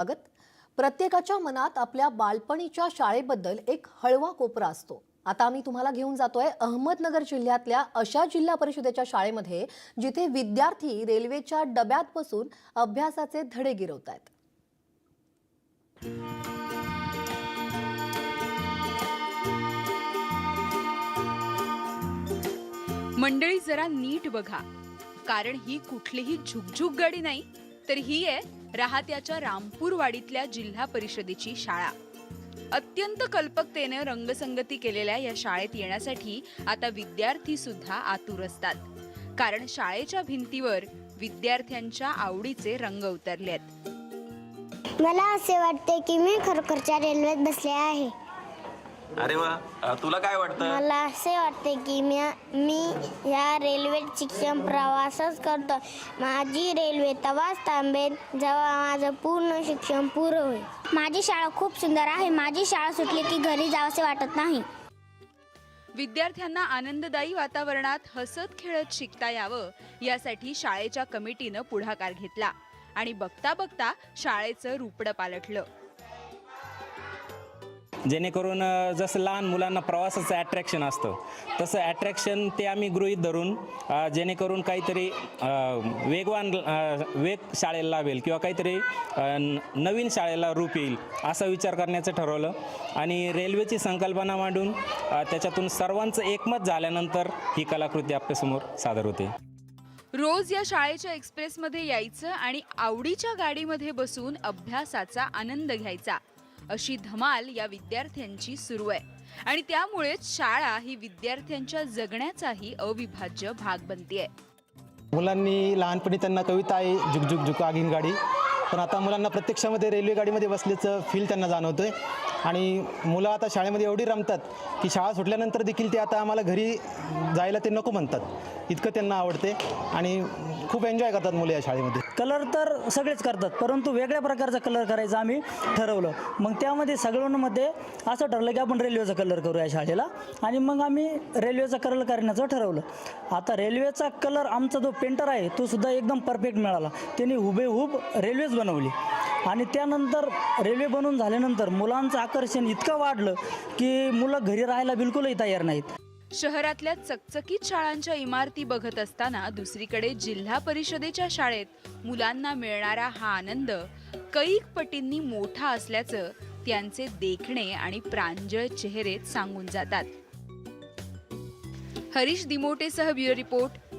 अगत प्रत्येकाच्या मनात आपल्या बालपणीच्या शाळेबद्दल एक हळवा कोपरा असतो. आता आम्ही तुम्हाला घेऊन जातोय अहमदनगर जिल्ह्यातल्या अशा जिल्हा परिषदेच्या शाळेमध्ये जिथे विद्यार्थी रेल्वेच्या डब्यात बसून अभ्यासाचे धडे गिरवत आहेत मंडळी जरा नीट बघा. कारण ही कुठलीही झुकझुक गाडी नाही तर ही आहे राहत्याच्या रामपूरवाडीतल्या जिल्हा परिषदेची शाळा. अत्यंत कल्पकतेने रंगसंगती केलेल्या या शाळेत येण्यासाठी आता विद्यार्थी सुद्धा आतुर असतात. कारण शाळेच्या भिंतीवर विद्यार्थ्यांच्या आवडीचे रंग उतरले आहेत मला असे वाटते की मी खरोखरच्या रेल्वेत बसले आहे. अरे वा. तुला काय वाटतं? मला असे वाटते की मी मी या रेल्वेत शिक्षण प्रवासच करतो. माझी रेल्वे तवाच थांबेल जेव्हा माझं पूर्ण शिक्षण पुरं होईल. माझी शाळा खूप सुंदर आहे. माझी शाळा सुटली की घरी जावंसे वाटत नाही. विद्यार्थ्यांना आनंददायी वातावरणात हसत खेळत शिकता यावं. यासाठी शाळेच्या कमिटीनं पुढाकार घेतला आणि बघता बघता शाळेचं रूपडं पालटलं. जेणेकरून जसं लहान मुलांना प्रवासाचं ॲट्रॅक्शन असतं तसं ॲट्रॅक्शन ते आम्ही गृहीत धरून जेणेकरून काहीतरी वेगवान वेग शाळेला लावेल किंवा काहीतरी नवीन शाळेला रूप येईल असा विचार करण्याचं ठरवलं. आणि रेल्वेची संकल्पना मांडून त्याच्यातून सर्वांचं एकमत झाल्यानंतर ही कलाकृती आपल्यासमोर सादर होते. रोज या शाळेच्या एक्सप्रेसमध्ये यायचं आणि आवडीच्या गाडीमध्ये बसून अभ्यासाचा आनंद घ्यायचा. अशी धमाल या विद्यार्थ्यांची सुरू आहे. आणि त्यामुळेच शाळा ही विद्यार्थ्यांच्या जगण्याचाही अविभाज्य भाग बनते मुलांनी लहानपणी त्यांना कविता आहे झुक झुक आगीन गाडी पण आता मुलांना प्रत्यक्षामध्ये रेल्वे गाडीमध्ये बसल्याचं फील त्यांना जाणवतो आहे आणि मुलं आता शाळेमध्ये एवढी रमतात की शाळा सुटल्यानंतर देखील ते आता आम्हाला घरी जायला ते नको म्हणतात. इतकं त्यांना आवडते आणि खूप एन्जॉय करतात मुलं या शाळेमध्ये. कलर तर सगळेच करतात परंतु वेगळ्या प्रकारचा कलर करायचा आम्ही ठरवलं. मग त्यामध्ये सगळ्यांमध्ये असं ठरलं की आपण रेल्वेचा कलर करू या शाळेला आणि मग आम्ही रेल्वेचा कलर करण्याचं ठरवलं. आता रेल्वेचा कलर आमचा जो पेंटर आहे तो सुद्धा एकदम परफेक्ट मिळाला. त्यांनी हुबेहूब रेल्वेच बनवली. आणि त्यानंतर रेल्वे बनवून झाल्यानंतर मुलांचं आकर्षण इतकं वाढलं की मुलं घरी राहायला बिलकुलही तयार नाहीत. शहरातल्या चकचकीत शाळांच्या इमारती बघत असताना दुसरीकडे जिल्हा परिषदेच्या शाळेत मुलांना मिळणारा हा आनंद कैक पटींनी मोठा असल्याचं त्यांचे देखणे आणि प्रांजळ चेहरे सांगून जातात. Harish दिमोटेसह bureau report